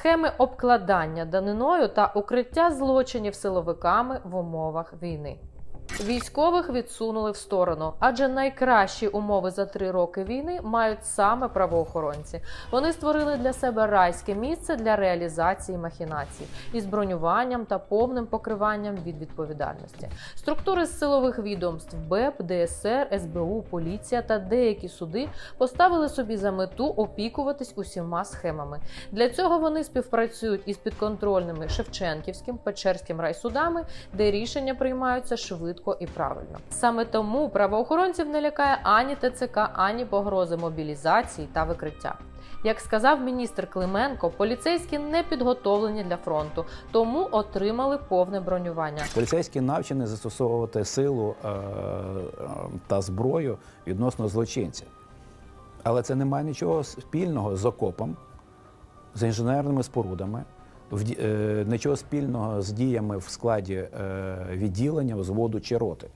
схеми обкладання даниною та укриття злочинів силовиками в умовах війни. Військових відсунули в сторону, адже найкращі умови за три роки війни мають саме правоохоронці. Вони створили для себе райське місце для реалізації махінацій із бронюванням та повним покриванням від відповідальності. Структури з силових відомств БЕП, ДСР, СБУ, поліція та деякі суди поставили собі за мету опікуватись усіма схемами. Для цього вони співпрацюють із підконтрольними Шевченківським, Печерським райсудами, де рішення приймаються швидко і правильно. Саме тому правоохоронців не лякає ані ТЦК, ані погрози мобілізації та викриття. Як сказав міністр Клименко, поліцейські не підготовлені для фронту, тому отримали повне бронювання. Поліцейські навчені застосовувати силу е, та зброю відносно злочинців. Але це не має нічого спільного з окопом, з інженерними спорудами, нічого спільного з діями в складі е, відділення, взводу чи роти,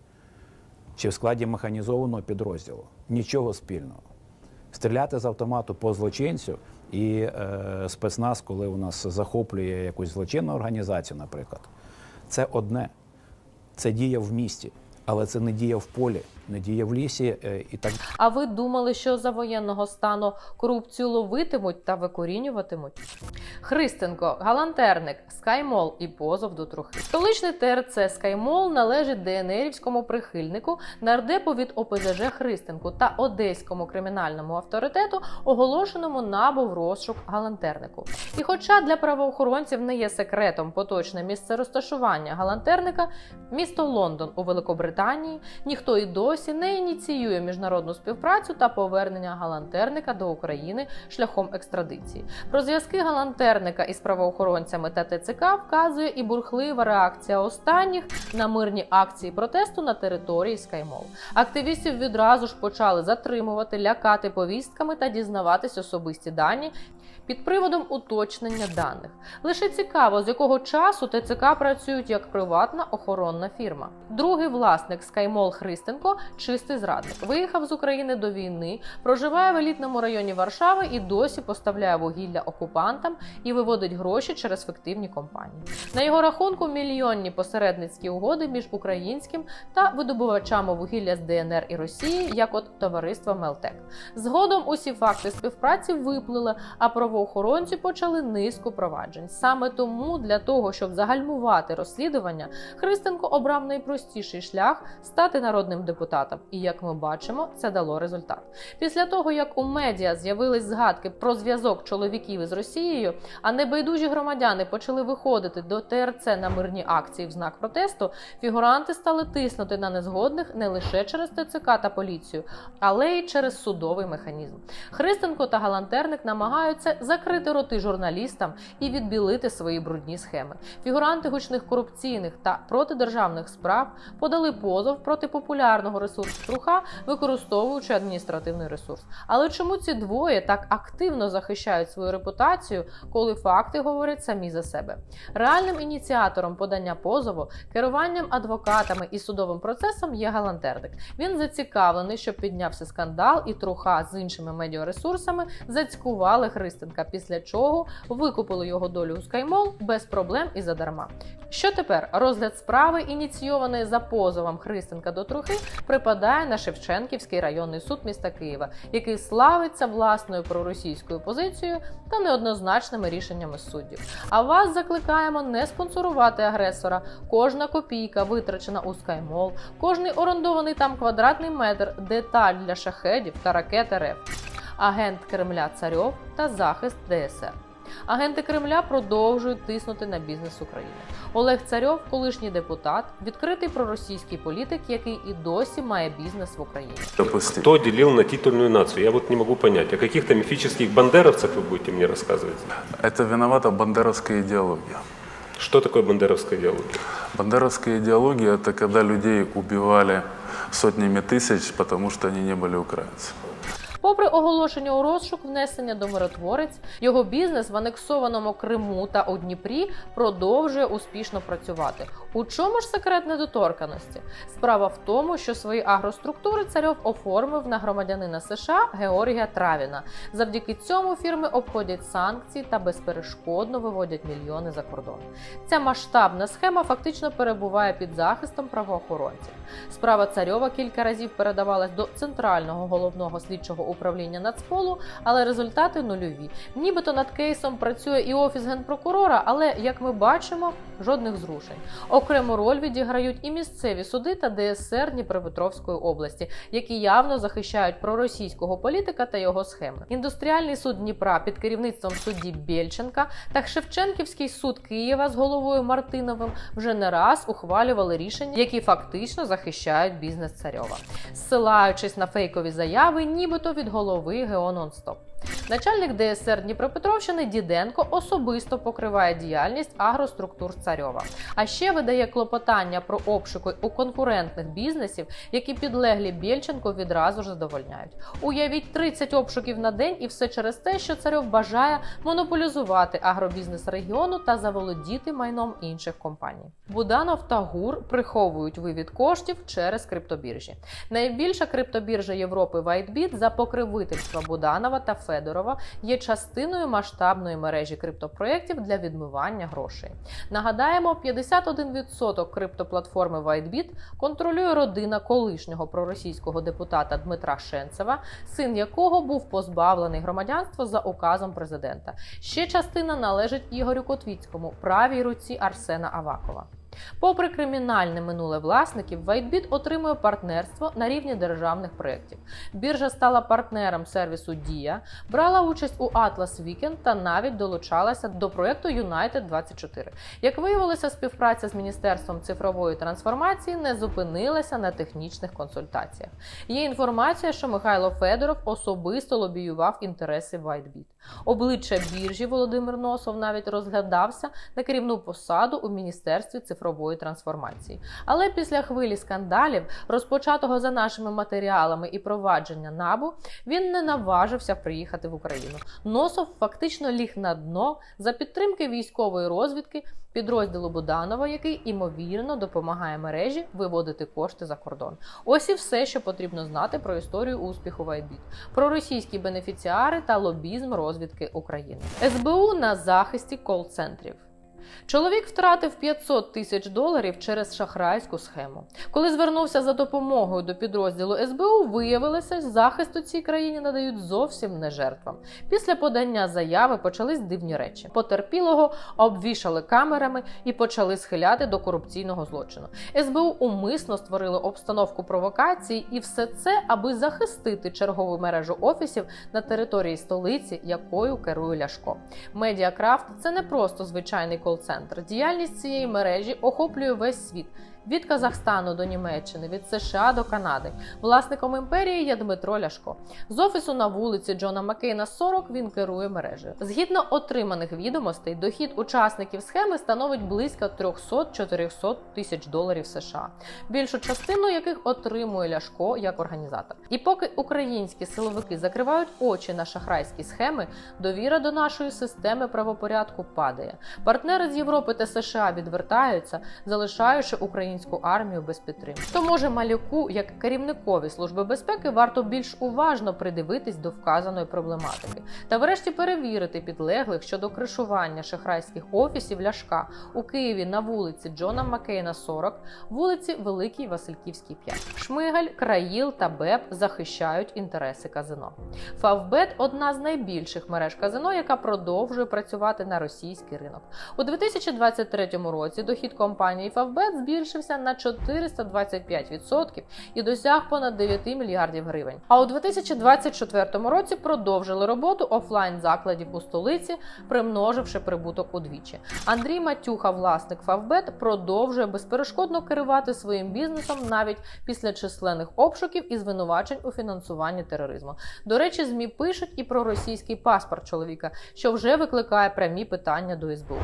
чи в складі механізованого підрозділу. Нічого спільного. Стріляти з автомату по злочинцю і е, спецназ, коли у нас захоплює якусь злочинну організацію, наприклад, це одне. Це дія в місті, але це не дія в полі, не дія в лісі е, і так А ви думали, що за воєнного стану корупцію ловитимуть та викорінюватимуть? Христенко, Галантерник, Скаймол і позов до трухи. Столичний ТРЦ Скаймол належить ДНРівському прихильнику, нардепу від ОПЗЖ Христенку та одеському кримінальному авторитету, оголошеному набу в розшук Галантернику. І хоча для правоохоронців не є секретом поточне місце розташування Галантерника, місто Лондон у Великобританії, ніхто і досі не ініціює міжнародну співпрацю та повернення Галантерника до України шляхом екстрадиції. Про зв'язки Галантерника із правоохоронцями та ТЦК вказує і бурхлива реакція останніх на мирні акції протесту на території Скаймол. Активістів відразу ж почали затримувати, лякати повістками та дізнаватись особисті дані. Під приводом уточнення даних лише цікаво, з якого часу ТЦК працюють як приватна охоронна фірма. Другий власник Скаймол Христенко чистий зрадник. Виїхав з України до війни, проживає в елітному районі Варшави і досі поставляє вугілля окупантам і виводить гроші через фіктивні компанії. На його рахунку мільйонні посередницькі угоди між українським та видобувачами вугілля з ДНР і Росії, як от товариство Мелтек. Згодом усі факти співпраці виплили, а правоохоронці почали низку проваджень. Саме тому для того, щоб загальмувати розслідування, Христенко обрав найпростіший шлях стати народним депутатом. І як ми бачимо, це дало результат. Після того, як у медіа з'явились згадки про зв'язок чоловіків із Росією, а небайдужі громадяни почали виходити до ТРЦ на мирні акції в знак протесту, фігуранти стали тиснути на незгодних не лише через ТЦК та поліцію, але й через судовий механізм. Христенко та Галантерник намагаються закрити роти журналістам і відбілити свої брудні схеми. Фігуранти гучних корупційних та протидержавних справ подали позов проти популярного ресурсу Труха, використовуючи адміністративний ресурс. Але чому ці двоє так активно захищають свою репутацію, коли факти говорять самі за себе? Реальним ініціатором подання позову, керуванням адвокатами і судовим процесом є Галантерник. Він зацікавлений, щоб піднявся скандал, і труха з іншими медіаресурсами зацькували Христенка, після чого викупили його долю у Скаймол без проблем і задарма. Що тепер розгляд справи, ініційованої за позовом Христенка до трухи, припадає на Шевченківський районний суд міста Києва, який славиться власною проросійською позицією та неоднозначними рішеннями суддів. А вас закликаємо не спонсорувати агресора. Кожна копійка витрачена у Скаймол, кожний орендований там квадратний метр, деталь для шахедів та ракет РФ Агент Кремля Царьов та захист ДСР. Агенти Кремля продовжують тиснути на бізнес України. Олег Царьов, колишній депутат, відкритий проросійський політик, який і досі має бізнес в Україні. допустить. Кто делил на титульную нацию? Я вот не могу понять. О каких-то мифических бандеровцах вы будете мне рассказывать? Это виновата бандеровская идеология. Что такое бандеровская идеология? Бандеровская идеология – это когда людей убивали сотнями тысяч, потому что они не были украинцами. Попри оголошення у розшук внесення до миротворець, його бізнес в анексованому Криму та у Дніпрі продовжує успішно працювати. У чому ж секрет недоторканості? Справа в тому, що свої агроструктури царьов оформив на громадянина США Георгія Травіна. Завдяки цьому фірми обходять санкції та безперешкодно виводять мільйони за кордон. Ця масштабна схема фактично перебуває під захистом правоохоронців. Справа царьова кілька разів передавалась до центрального головного слідчого управління Нацполу, але результати нульові. Нібито над кейсом працює і офіс генпрокурора, але як ми бачимо, жодних зрушень. Окрему роль відіграють і місцеві суди та ДСР Дніпропетровської області, які явно захищають проросійського політика та його схеми. Індустріальний суд Дніпра під керівництвом судді Бєльченка та Шевченківський суд Києва з головою Мартиновим вже не раз ухвалювали рішення, які фактично захищають бізнес царьова, зсилаючись на фейкові заяви, нібито від голови ГЕО «Нонстоп». Начальник ДСР Дніпропетровщини Діденко особисто покриває діяльність агроструктур Царьова. А ще видає клопотання про обшуки у конкурентних бізнесів, які підлеглі Бєльченко відразу ж задовольняють. Уявіть 30 обшуків на день, і все через те, що царьов бажає монополізувати агробізнес регіону та заволодіти майном інших компаній. Буданов та ГУР приховують вивід коштів через криптобіржі. Найбільша криптобіржа Європи WhiteBit за покривительства Буданова та Федорова є частиною масштабної мережі криптопроєктів для відмивання грошей. Нагадаємо, 51% криптоплатформи WhiteBit контролює родина колишнього проросійського депутата Дмитра Шенцева, син якого був позбавлений громадянства за указом президента. Ще частина належить Ігорю Котвіцькому, правій руці Арсена Авакова. Попри кримінальне минуле власників, WhiteBit отримує партнерство на рівні державних проєктів. Біржа стала партнером сервісу Дія, брала участь у Atlas Weekend та навіть долучалася до проєкту United 24. Як виявилося, співпраця з Міністерством цифрової трансформації не зупинилася на технічних консультаціях. Є інформація, що Михайло Федоров особисто лобіював інтереси WhiteBit. Обличчя біржі Володимир Носов навіть розглядався на керівну посаду у Міністерстві цифрової трансформації. Але після хвилі скандалів, розпочатого за нашими матеріалами і провадження набу, він не наважився приїхати в Україну. Носов фактично ліг на дно за підтримки військової розвідки підрозділу Буданова, який імовірно допомагає мережі виводити кошти за кордон. Ось і все, що потрібно знати про історію успіху Вайбіт, про російські бенефіціари та лобізм розвідки України. СБУ на захисті кол-центрів. Чоловік втратив 500 тисяч доларів через шахрайську схему. Коли звернувся за допомогою до підрозділу СБУ, виявилося, захист у цій країні надають зовсім не жертвам. Після подання заяви почались дивні речі. Потерпілого обвішали камерами і почали схиляти до корупційного злочину. СБУ умисно створили обстановку провокації, і все це, аби захистити чергову мережу офісів на території столиці, якою керує Ляшко. Медіакрафт це не просто звичайний кол-центр. Діяльність цієї мережі охоплює весь світ. Від Казахстану до Німеччини, від США до Канади. Власником імперії є Дмитро Ляшко. З офісу на вулиці Джона Маккейна 40 він керує мережею. Згідно отриманих відомостей, дохід учасників схеми становить близько 300-400 тисяч доларів США, більшу частину яких отримує Ляшко як організатор. І поки українські силовики закривають очі на шахрайські схеми, довіра до нашої системи правопорядку падає. Партнери з Європи та США відвертаються, залишаючи українську армію без підтримки. То може малюку, як керівникові служби безпеки, варто більш уважно придивитись до вказаної проблематики та, врешті, перевірити підлеглих щодо кришування шахрайських офісів Ляшка у Києві на вулиці Джона Маккейна 40, вулиці Великій Васильківській 5. Шмигаль, Країл та БЕП захищають інтереси казино. Фавбет одна з найбільших мереж казино, яка продовжує працювати на російський ринок. У 2023 році дохід компанії Фавбет збільшився на 425% і досяг понад 9 мільярдів гривень. А у 2024 році продовжили роботу офлайн закладів у столиці, примноживши прибуток удвічі. Андрій Матюха, власник Фавбет, продовжує безперешкодно керувати своїм бізнесом навіть після численних обшуків і звинувачень у фінансуванні тероризму. До речі, змі пишуть і про російський паспорт чоловіка, що вже викликає прямі питання до СБУ.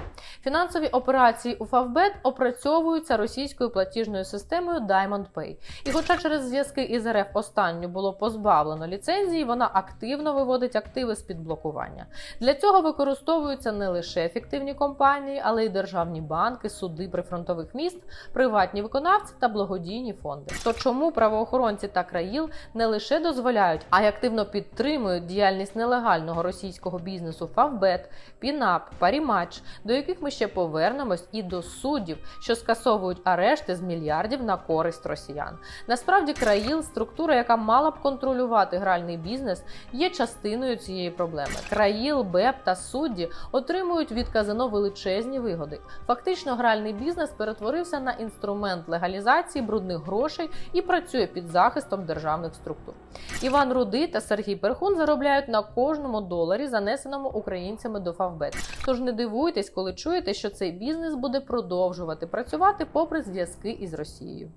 Фінансові операції у Фавбет опрацьовуються російською платіжною системою Diamond Pay. І хоча через зв'язки із РФ останню було позбавлено ліцензії, вона активно виводить активи з під блокування. Для цього використовуються не лише ефективні компанії, але й державні банки, суди прифронтових міст, приватні виконавці та благодійні фонди. То чому правоохоронці та країл не лише дозволяють, а й активно підтримують діяльність нелегального російського бізнесу Фавбет, Пінап, Парімач, до яких ми ще повернемось, і до суддів, що скасовують арешти з мільярдів на користь росіян. Насправді, країл, структура, яка мала б контролювати гральний бізнес, є частиною цієї проблеми. Країл, БЕП та судді отримують від казино величезні вигоди. Фактично, гральний бізнес перетворився на інструмент легалізації брудних грошей і працює під захистом державних структур. Іван Руди та Сергій Перхун заробляють на кожному доларі, занесеному українцями до Фавбет. Тож не дивуйтесь, коли чуєте, що цей бізнес буде продовжувати працювати попри зв'язки із Росією.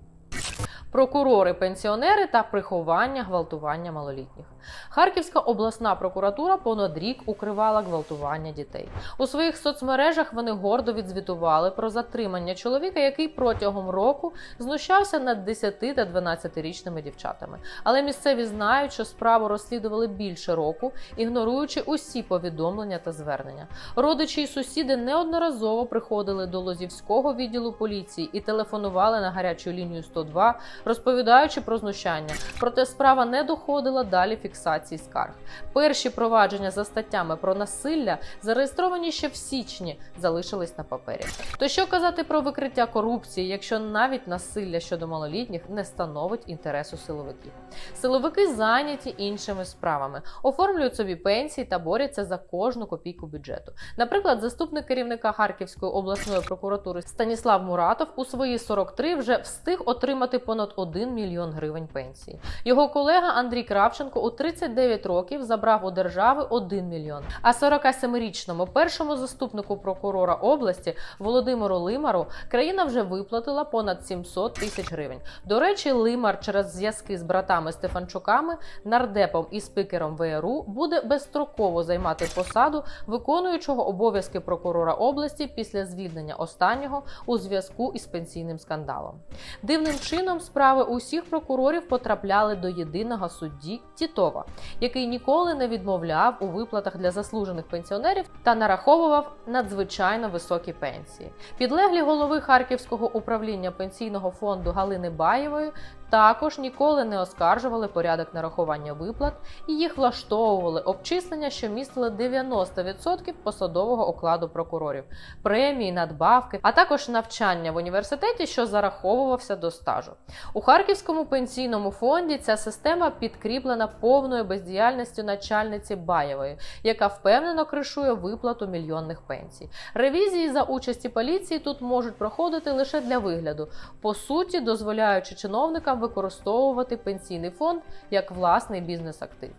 Прокурори, пенсіонери та приховання гвалтування малолітніх. Харківська обласна прокуратура понад рік укривала гвалтування дітей. У своїх соцмережах вони гордо відзвітували про затримання чоловіка, який протягом року знущався над 10 та 12-річними дівчатами. Але місцеві знають, що справу розслідували більше року, ігноруючи усі повідомлення та звернення. Родичі і сусіди неодноразово приходили до Лозівського відділу поліції і телефонували на гарячу лінію 102, розповідаючи про знущання. Проте справа не доходила далі фіксації скарг. Перші провадження за статтями про насилля, зареєстровані ще в січні, залишились на папері. То що казати про викриття корупції, якщо навіть насилля щодо малолітніх не становить інтересу силовиків? Силовики зайняті іншими справами, оформлюють собі пенсії та борються за кожну копійку бюджету. Наприклад, заступник керівника Харківської обласної прокуратури Станіслав Муратов у свої 43 вже встиг отримати понад 1 мільйон гривень пенсії. Його колега Андрій Кравченко у 39 років забрав у держави 1 мільйон. А 47-річному першому заступнику прокурора області Володимиру Лимару країна вже виплатила понад 700 тисяч гривень. До речі, Лимар через зв'язки з братами Стефанчуками, нардепом і спікером ВРУ буде безстроково займати посаду виконуючого обов'язки прокурора області після звільнення останнього у зв'язку із пенсійним скандалом. Дивним чином справи усіх прокурорів потрапляли до єдиного судді Тітова, який ніколи не відмовляв у виплатах для заслужених пенсіонерів та нараховував надзвичайно високі пенсії. Підлеглі голови Харківського управління пенсійного фонду Галини Баєвої також ніколи не оскаржували порядок нарахування виплат і їх влаштовували обчислення, що містили 90% посадового окладу прокурорів, премії, надбавки, а також навчання в університеті, що зараховувався до стажу. У Харківському пенсійному фонді ця система підкріплена повною бездіяльністю начальниці Баєвої, яка впевнено кришує виплату мільйонних пенсій. Ревізії за участі поліції тут можуть проходити лише для вигляду, по суті, дозволяючи чиновникам використовувати пенсійний фонд як власний бізнес-актив.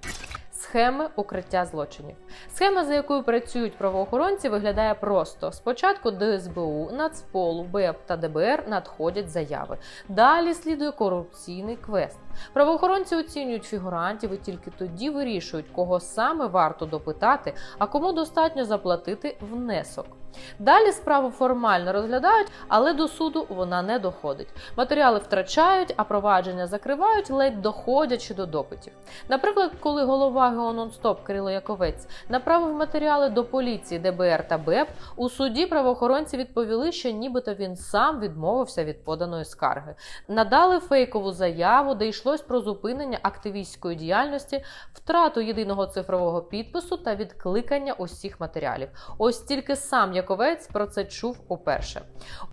Схеми укриття злочинів. Схема, за якою працюють правоохоронці, виглядає просто: спочатку до СБУ, Нацполу, БЕП та ДБР надходять заяви. Далі слідує корупційний квест. Правоохоронці оцінюють фігурантів і тільки тоді вирішують, кого саме варто допитати, а кому достатньо заплатити внесок. Далі справу формально розглядають, але до суду вона не доходить. Матеріали втрачають, а провадження закривають, ледь доходячи до допитів. Наприклад, коли голова Геононстоп Кирило Яковець направив матеріали до поліції, ДБР та БЕП, у суді правоохоронці відповіли, що нібито він сам відмовився від поданої скарги. Надали фейкову заяву, де йшлось про зупинення активістської діяльності, втрату єдиного цифрового підпису та відкликання усіх матеріалів. Ось тільки сам Яковець про це чув уперше.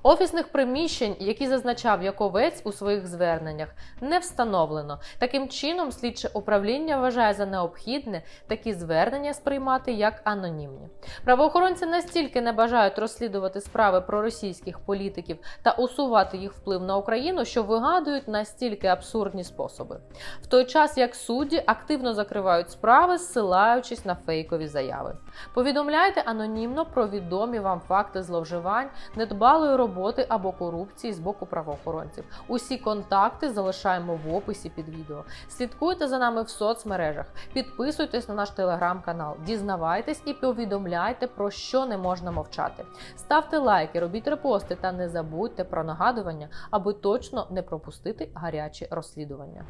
Офісних приміщень, які зазначав Яковець у своїх зверненнях, не встановлено. Таким чином, слідче управління вважає за необхідне такі звернення сприймати як анонімні. Правоохоронці настільки не бажають розслідувати справи про російських політиків та усувати їх вплив на Україну, що вигадують настільки абсурдні способи. В той час як судді активно закривають справи, ссилаючись на фейкові заяви. Повідомляйте анонімно про відомі вам факти зловживань, недбалої роботи або корупції з боку правоохоронців. Усі контакти залишаємо в описі під відео. Слідкуйте за нами в соцмережах, підписуйтесь на наш телеграм-канал, дізнавайтесь і повідомляйте про що не можна мовчати. Ставте лайки, робіть репости та не забудьте про нагадування, аби точно не пропустити гарячі розслідування.